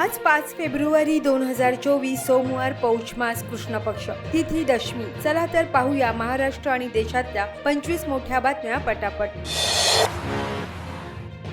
आज पाच फेब्रुवारी दोन हजार चोवीस सोमवार पौष मास कृष्ण पक्ष तिथी दशमी. चला तर पाहूया महाराष्ट्र आणि देशातल्या पंचवीस मोठ्या बातम्या पटापट.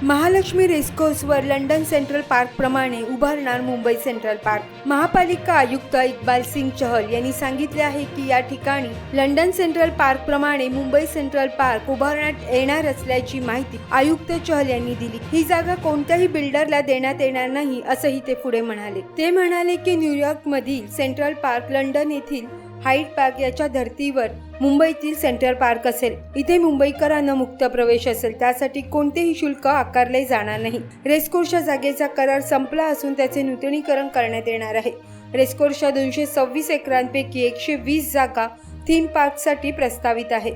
महालक्ष्मी रेस्कोर्सवर लंडन सेंट्रल पार्क प्रमाणे उभारणार मुंबई सेंट्रल पार्क. महापालिका आयुक्त इक्बाल सिंग चहल यांनी सांगितले आहे की या ठिकाणी लंडन सेंट्रल पार्क प्रमाणे मुंबई सेंट्रल पार्क उभारण्यात येणार असल्याची माहिती आयुक्त चहल यांनी दिली. ही जागा कोणत्याही बिल्डरला देण्यात येणार नाही असंही ते पुढे म्हणाले. ते म्हणाले की न्यूयॉर्क मधील सेंट्रल पार्क लंडन येथील हाईट पार्क याच्या धर्तीवर मुंबईतील सेंट्रल पार्क असेल. इथे मुंबईकरांना मुक्त प्रवेश असेल. त्यासाठी कोणतेही शुल्क आकारले जाणार नाही. रेस्कोर्सच्या जागेचा करार संपला असून त्याचे नूतनीकरण करण्यात येणार आहे. रेस्कोर्सच्या दोनशे सव्वीस एकरांपैकी एकशे वीस जागा थीम पार्कसाठी प्रस्तावित आहे.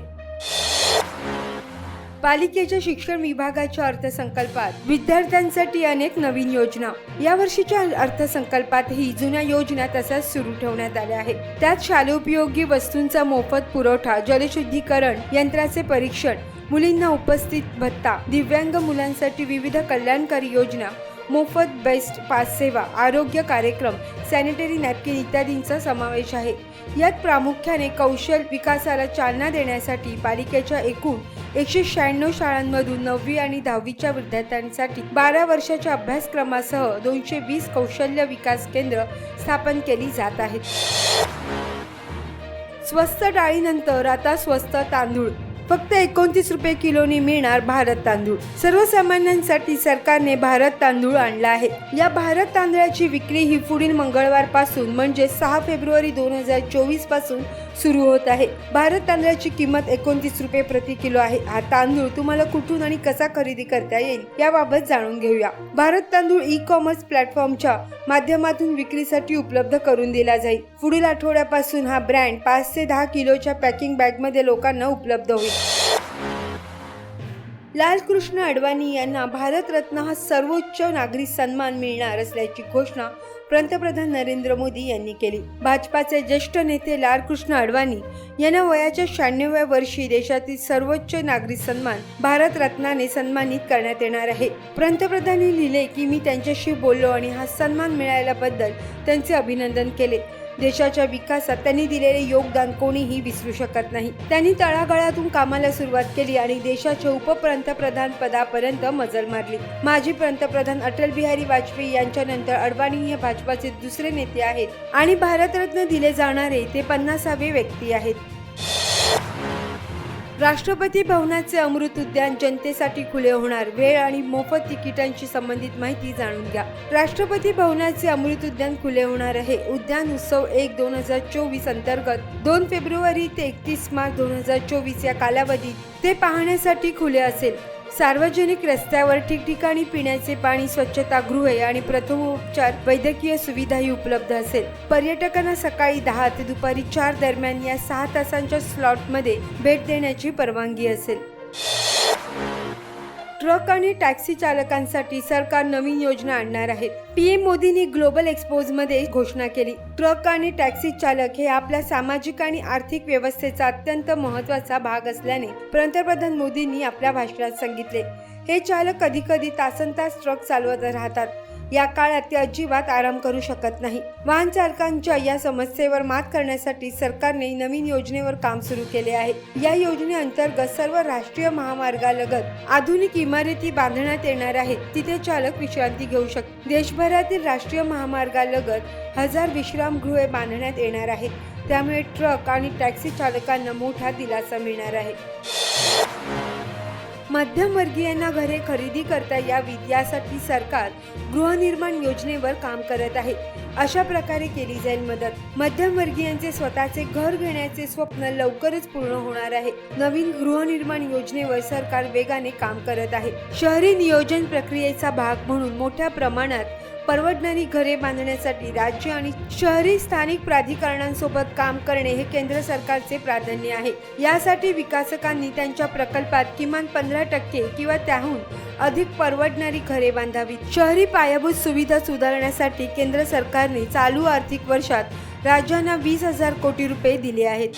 पालिकेच्या शिक्षण विभागाच्या अर्थसंकल्पात विद्यार्थ्यांसाठी अनेक नवीन योजना. या वर्षीच्या अर्थसंकल्पातही जुन्या योजना तसाच सुरू ठेवण्यात आल्या आहेत. त्यात शालेयोपयोगी वस्तूंचा मोफत पुरवठा जलशुद्धीकरण यंत्राचे परीक्षण मुलींना उपस्थित भत्ता दिव्यांग मुलांसाठी विविध कल्याणकारी योजना मोफत बेस्ट पास सेवा आरोग्य कार्यक्रम सॅनिटरी नॅपकिन इत्यादींचा समावेश आहे. यात प्रामुख्याने कौशल विकासाला चालना देण्यासाठी पालिकेच्या एकूण एकशे शहाण्णव शाळांमधून नववी आणि दहावीच्या विद्यार्थ्यांसाठी बारा वर्षाच्या अभ्यासक्रमासह दोनशे वीस कौशल्य विकास केंद्र स्थापन केली जात आहेत. स्वस्त डाळीनंतर आता स्वस्त तांदूळ फक्त एकोणतीस रुपये किलोनी मिळणार भारत तांदूळ. सर्वसामान्यांसाठी सरकारने भारत तांदूळ आणला आहे. या भारत तांदळाची विक्री ही पुढील मंगळवारपासून म्हणजे सहा फेब्रुवारी दोन हजार चोवीसपासून सुरू होत आहे. भारत तांदळाची किंमत एकोणतीस रुपये प्रति किलो आहे. हा तांदूळ तुम्हाला कुठून आणि कसा खरेदी करता येईल याबाबत जाणून घेऊया. भारत तांदूळ ई कॉमर्स प्लॅटफॉर्मच्या माध्यमातून विक्रीसाठी उपलब्ध करून दिला जाईल. पुढील आठवड्यापासून हा ब्रँड पाच ते दहा किलोच्या पॅकिंग बॅगमध्ये लोकांना उपलब्ध होईल. लालकृष्ण अडवाणी यांना भारतरत्न हा सर्वोच्च नागरी सन्मान मिळणार असल्याची घोषणा पंतप्रधान नरेंद्र मोदी यांनी केली. भाजपाचे ज्येष्ठ नेते लालकृष्ण अडवाणी यांना वयाच्या शहाण्णव्या वर्षी देशातील सर्वोच्च नागरी सन्मान भारतरत्नाने सन्मानित करण्यात येणार आहे. पंतप्रधानांनी लिहिले की मी त्यांच्याशी बोललो आणि हा सन्मान मिळाल्याबद्दल त्यांचे अभिनंदन केले. देशाच्या विकासात त्यांनी दिलेले योगदान कोणीही विसरू शकत नाही. त्यांनी तळागाळातून कामाला सुरुवात केली आणि देशाच्या उपपंतप्रधान पदापर्यंत मजल मारली. माजी पंतप्रधान अटल बिहारी वाजपेयी यांच्यानंतर अडवाणी हे भाजपाचे दुसरे नेते आहेत आणि भारतरत्न दिले जाणारे ते पन्नासावे व्यक्ती आहेत. राष्ट्रपती भवनाचे अमृत उद्यान जनतेसाठी खुले होणार. वेळ आणि मोफत तिकिटांशी संबंधित माहिती जाणून घ्या. राष्ट्रपती भवनाचे अमृत उद्यान खुले होणार आहे. उद्यान उत्सव एक दोन हजार चोवीस अंतर्गत दोन फेब्रुवारी ते एकतीस मार्च दोन हजार चोवीस या कालावधीत ते पाहण्यासाठी खुले असेल. सार्वजनिक रस्त्यावर ठिकठिकाणी पिण्याचे पाणी स्वच्छतागृहे आणि प्रथमोपचार वैद्यकीय सुविधाही उपलब्ध असेल. पर्यटकांना सकाळी दहा ते दुपारी चार दरम्यान या सहा तासांच्या स्लॉटमध्ये भेट देण्याची परवानगी असेल. ट्रक आणि टॅक्सी चालकांसाठी सरकार नवीन योजना आणणार आहे. पीएम मोदींनी ग्लोबल एक्सपोजमध्ये घोषणा केली. ट्रक आणि टॅक्सी चालक हे आपल्या सामाजिक आणि आर्थिक व्यवस्थेचा अत्यंत महत्त्वाचा भाग असल्याने पंतप्रधान मोदींनी आपल्या भाषणात सांगितले. हे चालक कधी कधी तासन तास ट्रक चालवत राहतात. या काळात ते अजिबात आराम करू शकत नाही. वाहन चालकांच्या या समस्येवर मात करण्यासाठी सरकारने नवीन योजनेवर काम सुरू केले आहे. या योजनेअंतर्गत सर्व राष्ट्रीय महामार्गालगत आधुनिक इमारती बांधण्यात येणार आहेत. तिथे चालक विश्रांती घेऊ शकतात देशभरातील राष्ट्रीय महामार्गालगत हजार विश्रामगृहे बांधण्यात येणार आहेत. त्यामुळे ट्रक आणि टॅक्सी चालकांना मोठा दिलासा मिळणार आहे. मध्यमवर्गीयांना घरे खरेदी करता यावीत यासाठी सरकार गृहनिर्माण योजनेवर काम करत आहे. अशा प्रकारे केली जाईल मदत. मध्यमवर्गीयांचे स्वतःचे घर घेण्याचे स्वप्न लवकरच पूर्ण होणार आहे. नवीन गृहनिर्माण योजनेवर सरकार वेगाने काम करत आहे. शहरी नियोजन प्रक्रियेचा भाग म्हणून मोठ्या प्रमाणात परवडणारी घरे बांधण्यासाठी राज्य आणि शहरी स्थानिक प्राधिकरणांसोबत काम करणे हे केंद्र सरकारचे प्राधान्य आहे. यासाठी विकासकांनी त्यांच्या प्रकल्पात किमान पंधरा टक्के किंवा त्याहून अधिक परवडणारी घरे बांधावीत. शहरी पायाभूत सुविधा सुधारण्यासाठी केंद्र सरकारने चालू आर्थिक वर्षात राज्यांना वीस हजार कोटी रुपये दिले आहेत.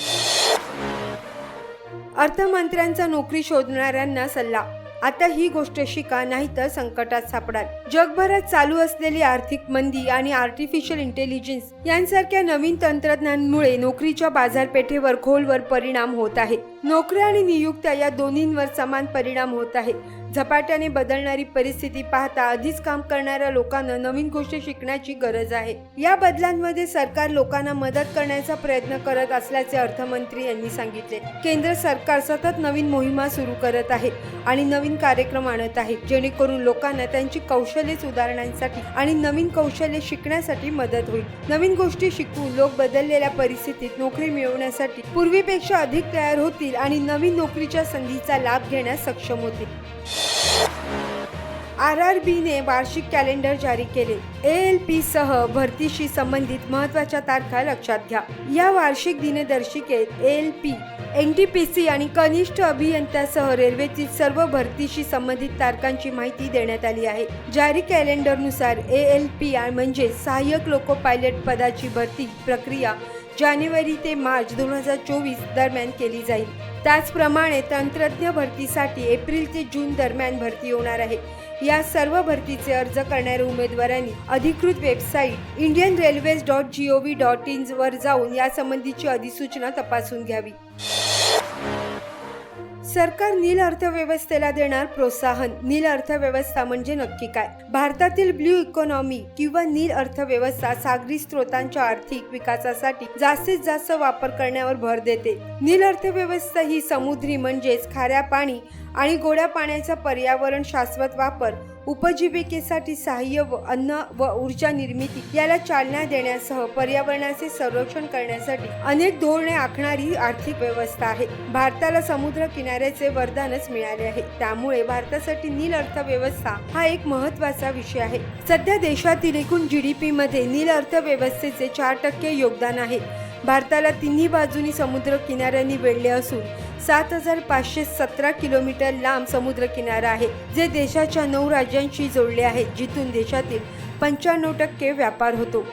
अर्थमंत्र्यांचा नोकरी शोधणाऱ्यांना सल्ला आता ही गोष्ट शिका नाही तर संकटात सापडाल. जगभरात चालू असलेली आर्थिक मंदी आणि आर्टिफिशियल इंटेलिजन्स यांसारख्या नवीन तंत्रज्ञानामुळे नोकरीच्या बाजारपेठेवर खोलवर परिणाम होत आहे. नोकऱ्या आणि नियुक्त्या या दोन्हींवर समान परिणाम होत आहे. झपाट्याने बदलणारी परिस्थिती पाहता आधीच काम करणाऱ्या लोकांना नवीन गोष्टी शिकण्याची गरज आहे. या बदलांमध्ये सरकार लोकांना मदत करण्याचा प्रयत्न करत असल्याचे अर्थमंत्री यांनी सांगितले. केंद्र सरकार सतत नवीन मोहिमा सुरू करत आहे आणि नवीन कार्यक्रम आणत आहे जेणेकरून लोकांना त्यांची कौशल्ये सुधारण्यासाठी आणि नवीन कौशल्ये शिकण्यासाठी मदत होईल. नवीन गोष्टी शिकून लोक बदललेल्या परिस्थितीत नोकरी मिळवण्यासाठी पूर्वीपेक्षा अधिक तयार होतील आणि नवीन नोकरीच्या संधीचा लाभ घेण्यास सक्षम होतील. आर आर बीने वार्षिक कॅलेंडर जारी केले. ए एल पी सह भरतीशी संबंधित महत्त्वाच्या तारखा लक्षात घ्या. या वार्षिक दिनदर्शिकेत A L P N T P C आणि कनिष्ठ अभियंत्यासह रेल्वेतील सर्व भरतीशी संबंधित तारखांची माहिती देण्यात आली आहे. जारी कॅलेंडरनुसार ए एल पी म्हणजे सहाय्यक लोको पायलट पदाची भरती प्रक्रिया जानेवारी ते मार्च दोन हजार चोवीस दरम्यान केली जाईल. त्याचप्रमाणे तंत्रज्ञ भरतीसाठी एप्रिल ते जून दरम्यान भरती होणार आहे. या सर्व भरतीचे अर्ज करणाऱ्या उमेदवारांनी अधिकृत website Indian railways dot G O V dot in वर जाऊन यासंबंधीची अधिसूचना तपासून घ्यावी. सरकार नील अर्थव्यवस्थेला देणार प्रोत्साहन. नील अर्थव्यवस्था म्हणजे नक्की काय? भारतातील ब्ल्यू इकॉनॉमी किंवा नील अर्थव्यवस्था सागरी स्रोतांच्या आर्थिक विकासासाठी जास्तीत जास्त वापर करण्यावर भर देते. नील अर्थव्यवस्था ही समुद्री म्हणजेच खाऱ्या पाणी आणि गोड्या पाण्याचा पर्यावरण शाश्वत वापर उपजीविकेसाठी सहाय्य व अन्न व ऊर्जा निर्मिती याला चालना देण्यासह पर्यावरणाचे संरक्षण करण्यासाठी अनेक धोरणे आखणारी आर्थिक व्यवस्था आहे. भारताला समुद्र किनाऱ्याचे वरदानच मिळाले आहे. त्यामुळे भारतासाठी नील अर्थव्यवस्था हा एक महत्त्वाचा विषय आहे. सध्या देशातील एकूण जीडीपी मध्ये नील अर्थव्यवस्थेचे चार टक्के योगदान आहे. भारताला तिन्ही बाजूनी समुद्र किनाऱ्यांनी वेढले असून सात हजार पाचशे सतरा किलोमीटर लांब समुद्र किनारा आहे जे देशाच्या नऊ राज्यांशी जोडले आहे जिथून देशातील पंच्याण्णव टक्के व्यापार होतो.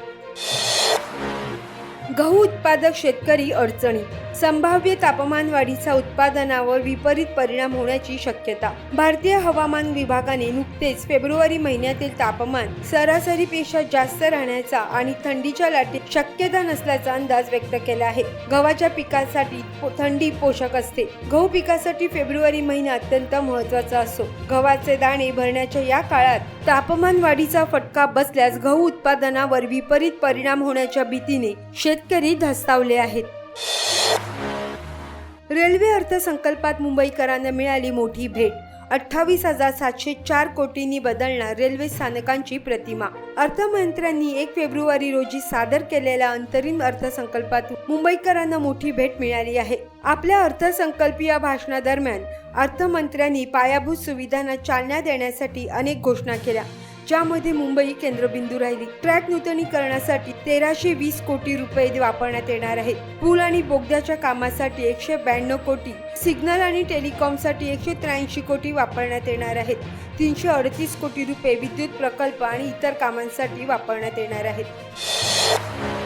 गहू उत्पादक शेतकरी अडचणी संभाव्य तापमान वाढीचा उत्पादनावर विपरीत परिणाम होण्याची शक्यता. भारतीय हवामान विभागाने नुकतेच फेब्रुवारी महिन्यातील तापमान सरासरीपेक्षा जास्त राहण्याचा आणि थंडीच्या लाटेत शक्यता नसल्याचा अंदाज व्यक्त केला आहे. गव्हाच्या पिकासाठी पो- थंडी पोषक असते. गहू पिकासाठी फेब्रुवारी महिना अत्यंत महत्त्वाचा असतो. गव्हाचे दाणे भरण्याच्या या काळात तापमान वाढीचा फटका बसल्यास गहू उत्पादनावर विपरीत परिणाम होण्याच्या भीतीने शेतकरी धस्तावले आहेत. रेल्वे अर्थसंकल्पात मुंबईकरांना मिळाली मोठी भेट. अठ्ठावीस हजार सातशे चार कोटींनी बदलणार रेल्वे स्थानकांची प्रतिमा. अर्थमंत्र्यांनी एक फेब्रुवारी रोजी सादर केलेल्या अंतरिम अर्थसंकल्पात मुंबईकरांना मोठी भेट मिळाली आहे. आपल्या अर्थसंकल्पीय भाषणादरम्यान अर्थमंत्र्यांनी पायाभूत सुविधांना चालना देण्यासाठी अनेक घोषणा केल्या. ज्यामध्ये मुंबई केंद्रबिंदू राहिली. ट्रॅक नूतनीकरणासाठी तेराशे वीस कोटी रुपये वापरण्यात येणार आहेत. पूल आणि बोगद्याच्या कामासाठी एकशे ब्याण्णव कोटी सिग्नल आणि टेलिकॉमसाठी एकशे त्र्याऐंशी कोटी वापरण्यात येणार आहेत. तीनशे अडतीस कोटी रुपये विद्युत प्रकल्प आणि इतर कामांसाठी वापरण्यात येणार आहेत.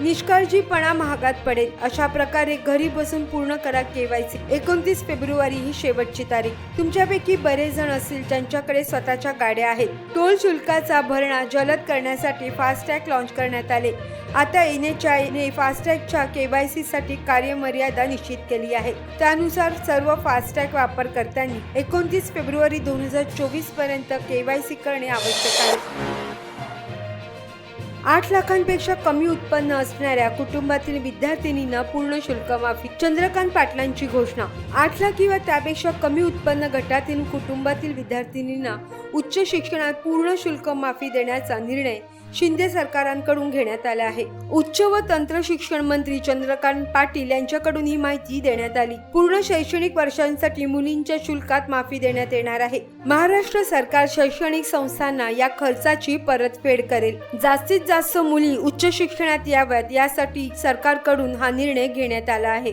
निष्काळजीपणा महागात पडेल. अशा प्रकारे घरी बसून पूर्ण करा केवायसी एकोणतीस फेब्रुवारी ही शेवटची तारीख. तुमच्यापैकी बरेच जण असतील ज्यांच्याकडे स्वतःच्या गाड्या आहेत. टोल शुल्काचा भरणा जलद करण्यासाठी फास्टॅग लॉन्च करण्यात आले. आता एन एच आयने फास्टॅगच्या केवायसी साठी कार्यमर्यादा निश्चित केली आहे. त्यानुसार सर्व फास्टॅग वापरकर्त्यांनी एकोणतीस फेब्रुवारी दोन हजार चोवीसपर्यंत केवायसी करणे आवश्यक आहे. आठ लाखांपेक्षा कमी उत्पन्न असणाऱ्या कुटुंबातील विद्यार्थिनींना पूर्ण शुल्क माफी चंद्रकांत पाटलांची घोषणा. आठ लाख किंवा त्यापेक्षा कमी उत्पन्न गटातील कुटुंबातील विद्यार्थिनींना उच्च शिक्षणात पूर्ण शुल्क माफी देण्याचा निर्णय शिंदे सरकारांकडून घेण्यात आला आहे. उच्च व तंत्र शिक्षण मंत्री चंद्रकांत पाटील यांच्याकडून ही माहिती देण्यात आली. पूर्ण शैक्षणिक वर्षांसाठी मुलींच्या शुल्कात माफी देण्यात येणार आहे. महाराष्ट्र सरकार शैक्षणिक संस्थांना या खर्चाची परतफेड करेल. जास्तीत जास्त मुली उच्च शिक्षणात याव्यात यासाठी सरकारकडून हा निर्णय घेण्यात आला आहे.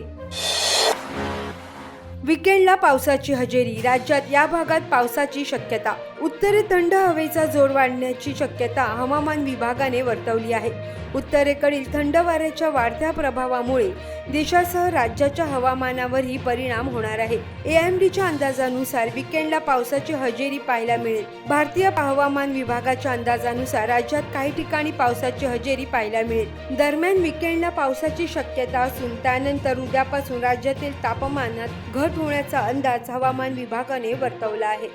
विकेंडला पावसाची हजेरी. राज्यात या भागात पावसाची शक्यता. उत्तरे थंड हवेचा जोर वाढण्याची शक्यता हवामान विभागाने वर्तवली आहे. उत्तरेकडील थंड वाऱ्याच्या वाढत्या प्रभावामुळे देशासह राज्याच्या हवामानावरही परिणाम होणार आहे. एएमडीच्या अंदाजानुसार विकेंडला पावसाची हजेरी पाहायला मिळेल. भारतीय हवामान विभागाच्या अंदाजानुसार राज्यात काही ठिकाणी पावसाची हजेरी पाहायला मिळेल. दरम्यान विकेंडला पावसाची शक्यता असून त्यानंतर उद्यापासून राज्यातील तापमानात घट होण्याचा अंदाज हवामान विभागाने वर्तवला आहे.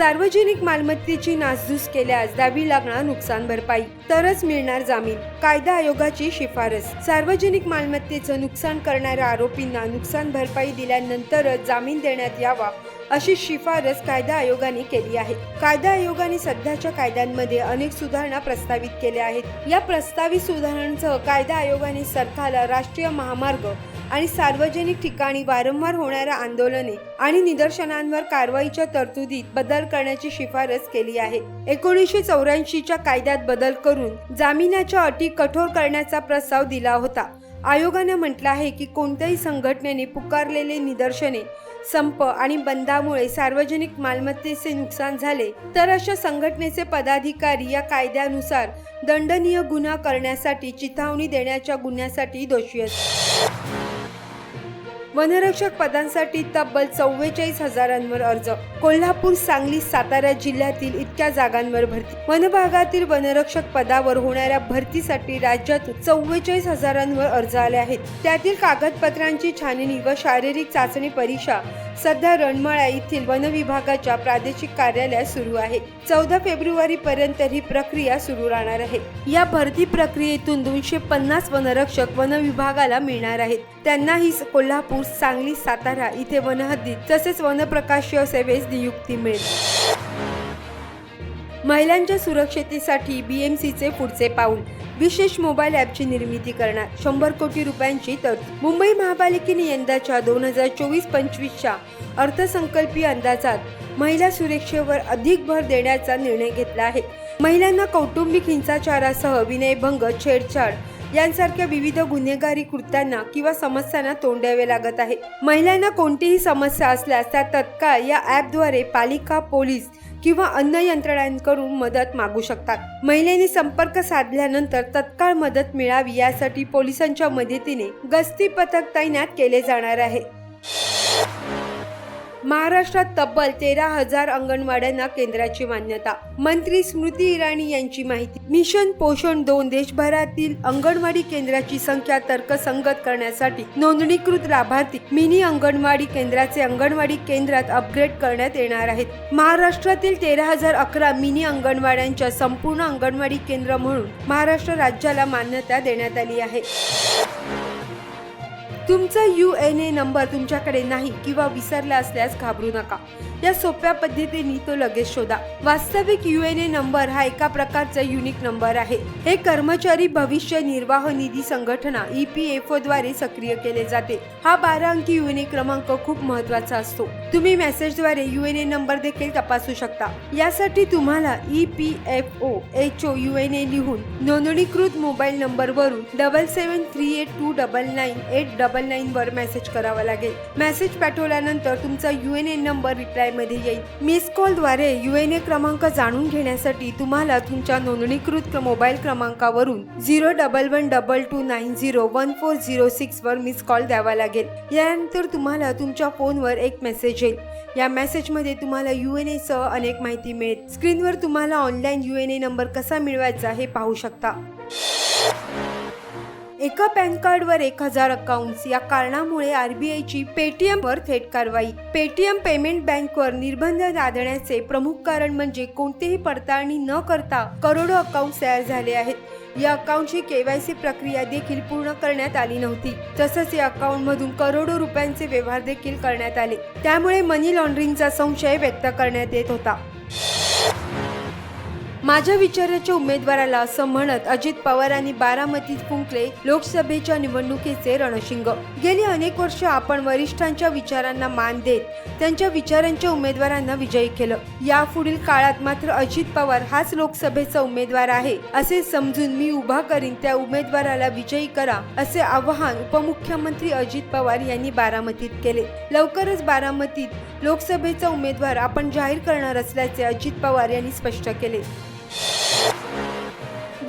सार्वजनिक मालमत्तेची नासधूस केल्यास द्यावी लागणार नुकसान भरपाई. तरच मिळणार जामीन. कायदा आयोगाची शिफारस. सार्वजनिक मालमत्तेचं नुकसान करणाऱ्या आरोपींना नुकसान भरपाई दिल्यानंतरच जामीन देण्यात यावा अशी शिफारस कायदा आयोगाने केली आहे. कायदा आयोगाने सध्याच्या कायद्यांमध्ये अनेक सुधारणा प्रस्तावित केल्या आहेत. या प्रस्तावित सुधारणांसह कायदा आयोगाने सरकारला राष्ट्रीय महामार्ग आणि सार्वजनिक ठिकाणी वारंवार होणाऱ्या आंदोलने आणि निदर्शनांवर कारवाईच्या तरतुदीत बदल करण्याची शिफारस केली आहे. एकोणीसशे चौऱ्याऐंशीच्या कायद्यात बदल करून जामिनाच्या अटी कठोर करण्याचा प्रस्ताव दिला होता. आयोगाने म्हटलं आहे की कोणत्याही संघटनेने पुकारलेले निदर्शने संप आणि बंदामुळे सार्वजनिक मालमत्तेचे नुकसान झाले तर अशा संघटनेचे पदाधिकारी या कायद्यानुसार दंडनीय गुन्हा करण्यासाठी चिथावणी देण्याच्या गुन्ह्यासाठी दोषी असतात. वनरक्षक पदांसाठी तब्बल चव्वेचाळीस हजारांवर अर्ज. कोल्हापूर सांगली सातारा जिल्ह्यातील इतक्या जागांवर भरती. वनभागातील वनरक्षक पदावर होणाऱ्या भरतीसाठी राज्यातून चव्वेचाळीस हजारांवर अर्ज आले आहेत. त्यातील कागदपत्रांची छाननी व शारीरिक चाचणी परीक्षा सध्या रणमाळा येथील वनविभागाच्या प्रादेशिक कार्यालयात सुरू आहे. चौदा फेब्रुवारी पर्यंत ही प्रक्रिया सुरू राहणार आहे. या भरती प्रक्रियेतून दोनशे पन्नास वनरक्षक वनविभागाला मिळणार आहेत. त्यांनाही कोल्हापूर सांगली सातारा इथे वनहद्दीत तसेच वनप्रकाशीय सेवेस नियुक्ती मिळेल. महिलांच्या सुरक्षतेसाठी बीएमसीचे पुढचे पाऊल विशेष मोबाईल ॲपची निर्मिती करणार. शंभर कोटी रुपयांची तरतूद मुंबई महापालिकेने यंदाच्या दोन हजार चोवीस पंचवीसच्या अर्थसंकल्पीय अंदाजात महिला सुरक्षेवर अधिक भर देण्याचा निर्णय घेतला आहे. महिलांना कौटुंबिक हिंसाचारासह विनयभंग छेडछाड यांसारख्या विविध गुन्हेगारी कृत्यांना किंवा समस्यांना तोंड द्यावे लागत आहे. महिलांना कोणतीही समस्या असल्यास त्या तत्काळ या ॲपद्वारे पालिका पोलीस किंवा अन्य यंत्रणांकडून मदत मागू शकतात. महिलेने संपर्क साधल्यानंतर तत्काळ मदत मिळावी यासाठी पोलिसांच्या मदतीने गस्ती पथक तैनात केले जाणार आहे. महाराष्ट्रात तब्बल तेरा हजार अंगणवाड्यांना केंद्राची मान्यता. मंत्री स्मृती इराणी यांची माहिती. मिशन पोषण दोन देशभरातील अंगणवाडी केंद्राची संख्या तर्कसंगत करण्यासाठी नोंदणीकृत लाभार्थी मिनी अंगणवाडी केंद्राचे अंगणवाडी केंद्रात अपग्रेड करण्यात येणार आहेत. महाराष्ट्रातील तेरा हजार अकरा मिनी अंगणवाड्यांच्या संपूर्ण अंगणवाडी केंद्र म्हणून महाराष्ट्र राज्याला मान्यता देण्यात आली आहे. तुमचा यू एन ए नंबर तुमच्याकडे नाही किंवा विसरला असल्यास घाबरू नका. या सोप्या पद्धतीने तो लगेच शोधा. वास्तविक यू एन ए नंबर हा एका प्रकारचा युनिक नंबर आहे. हे कर्मचारी भविष्य निर्वाह निधी संघटना ई पी एफ ओ द्वारे सक्रिय केले जाते. हा बारा अंकी यू एन ए क्रमांक खूप महत्त्वाचा असतो. तुम्ही मेसेजद्वारे यू एन ए नंबर देखील तपासू शकता. यासाठी तुम्हाला E P F O H O U N A लिहून नोंदणीकृत मोबाईल नंबरवरून double seven three eight two double nine eight double nine नाईनवर message करावा लागेल. मेसेज पाठवल्यानंतर तुमचा यू एन ए नंबर रिप्लायमध्ये येईल. मिस कॉलद्वारे यू एन ए क्रमांक जाणून घेण्यासाठी तुम्हाला तुमच्या नोंदणीकृत mobile क्रमांकावरून zero double one double two nine zero one four zero सिक्सवर miss call द्यावा लागेल. यानंतर तुम्हाला तुमच्या फोनवर एक मेसेज येईल. या मेसेजमध्ये तुम्हाला यू एन एसह अनेक माहिती मिळेल. स्क्रीनवर तुम्हाला online U N A number कसा मिळवायचा हे पाहू शकता. एका पॅन कार्डवर एक हजार अकाउंट्स या कारणामुळे आरबीआयची पेटीएम वर थेट कारवाई. पेटीएम पेमेंट बँकवर निर्बंध लादण्याचे प्रमुख कारण म्हणजे कोणतीही पडताळणी न करता करोडो अकाउंट तयार झाले आहेत. या अकाउंटची केवायसी प्रक्रिया देखील पूर्ण करण्यात आली नव्हती. तसंच या अकाउंट मधून करोडो रुपयांचे व्यवहार देखील करण्यात आले. त्यामुळे मनी लॉन्ड्रिंगचा संशय व्यक्त करण्यात येत होता. माझ्या विचाराच्या उमेदवाराला असं म्हणत अजित पवारांनी बारामतीत फुंकले लोकसभेच्या निवडणुकीचे रणशिंग. गेली अनेक वर्ष आपण वरिष्ठांच्या विचारांना मान देत त्यांच्या विचारांच्या उमेदवारांना विजयी केलं. यापुढील काळात मात्र अजित पवार हाच लोकसभेचा उमेदवार आहे असे समजून मी उभा करीन त्या उमेदवाराला विजयी करा असे आवाहन उपमुख्यमंत्री अजित पवार यांनी बारामतीत केले. लवकरच बारामतीत लोकसभेचा उमेदवार आपण जाहीर करणार असल्याचे अजित पवार यांनी स्पष्ट केले.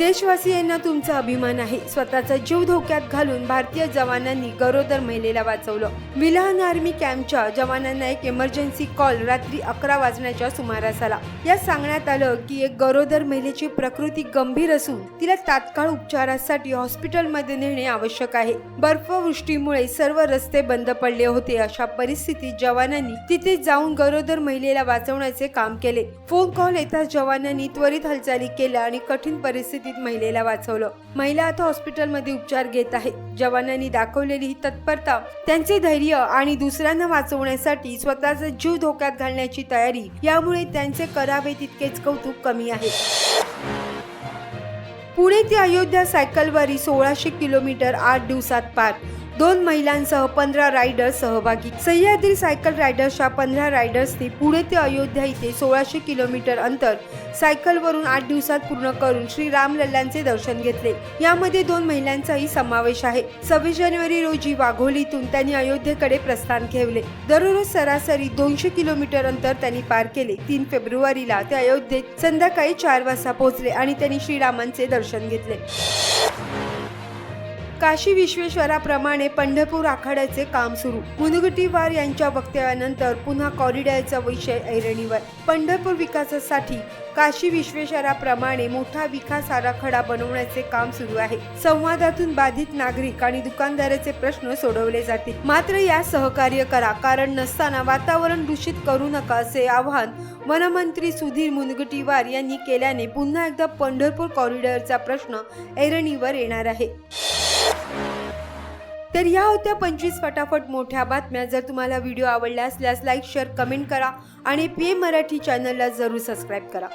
देशवासियांना तुमचा अभिमान आहे. स्वतःचा जीव धोक्यात घालून भारतीय जवानांनी गरोदर महिलेला वाचवलं. विलहन आर्मी कॅम्पच्या जवानांना एक इमर्जन्सी कॉल रात्री अकरा वाजण्याच्या सुमारास आला. यात सांगण्यात आलं की एक गरोदर महिलेची प्रकृती गंभीर असून तिला तात्काळ उपचारासाठी हॉस्पिटलमध्ये नेणे आवश्यक आहे. बर्फवृष्टीमुळे सर्व रस्ते बंद पडले होते अशा परिस्थितीत जवानांनी तिथे जाऊन गरोदर महिलेला वाचवण्याचे काम केले. फोन कॉल येताच जवानांनी त्वरित हालचाली केल्या आणि कठीण परिस्थिती परिस्थितीत महिलेला वाचवलं. महिला आता हॉस्पिटलमध्ये उपचार घेत आहे. जवानांनी दाखवलेली ही तत्परता त्यांचे धैर्य आणि दुसऱ्यांना वाचवण्यासाठी स्वतःचा जीव धोक्यात घालण्याची तयारी यामुळे त्यांचे करावे तितकेच कौतुक कमी आहे. पुणे ते अयोध्या सायकलवारी सोळाशे किलोमीटर आठ दिवसात पार. दोन महिलांसह पंधरा रायडर्स सहभागी. सह्याद्री सायकल रायडर्सच्या पंधरा रायडर्सने पुणे ते अयोध्या इथे सोळाशे किलोमीटर अंतर सायकलवरून आठ दिवसात पूर्ण करून श्री रामलल्लांचे दर्शन घेतले. यामध्ये दोन महिलांचाही समावेश आहे. सव्वीस जानेवारी रोजी वाघोलीतून त्यांनी अयोध्येकडे प्रस्थान ठेवले. दररोज सरासरी दोनशे किलोमीटर अंतर त्यांनी पार केले. तीन फेब्रुवारीला ते अयोध्येत संध्याकाळी चार वाजता पोहोचले आणि त्यांनी श्रीरामांचे दर्शन घेतले. काशी विश्वेश्वराप्रमाणे पंढरपूर आखाड्याचे काम सुरू. मुनगटीवार यांच्या वक्तव्यानंतर पुन्हा कॉरिडॉरचा विषय ऐरणीवर. पंढरपूर विकासासाठी काशी विश्वेश्वराप्रमाणे मोठा विकास आराखडा बनवण्याचे काम सुरू आहे. संवादातून बाधित नागरिक आणि दुकानदाराचे प्रश्न सोडवले जातील. मात्र या सहकार्य करा कारण नसताना वातावरण दूषित करू नका असे आवाहन वनमंत्री सुधीर मुनगटीवार यांनी केल्याने पुन्हा एकदा पंढरपूर कॉरिडॉरचा प्रश्न ऐरणीवर येणार आहे. तर ह्या होत्या पंचवीस फटाफट मोठ्या बातम्या. जर तुम्हाला व्हिडिओ आवडला असल्यास लाईक शेअर कमेंट करा आणि पी मराठी चॅनलला जरूर सबस्क्राईब करा.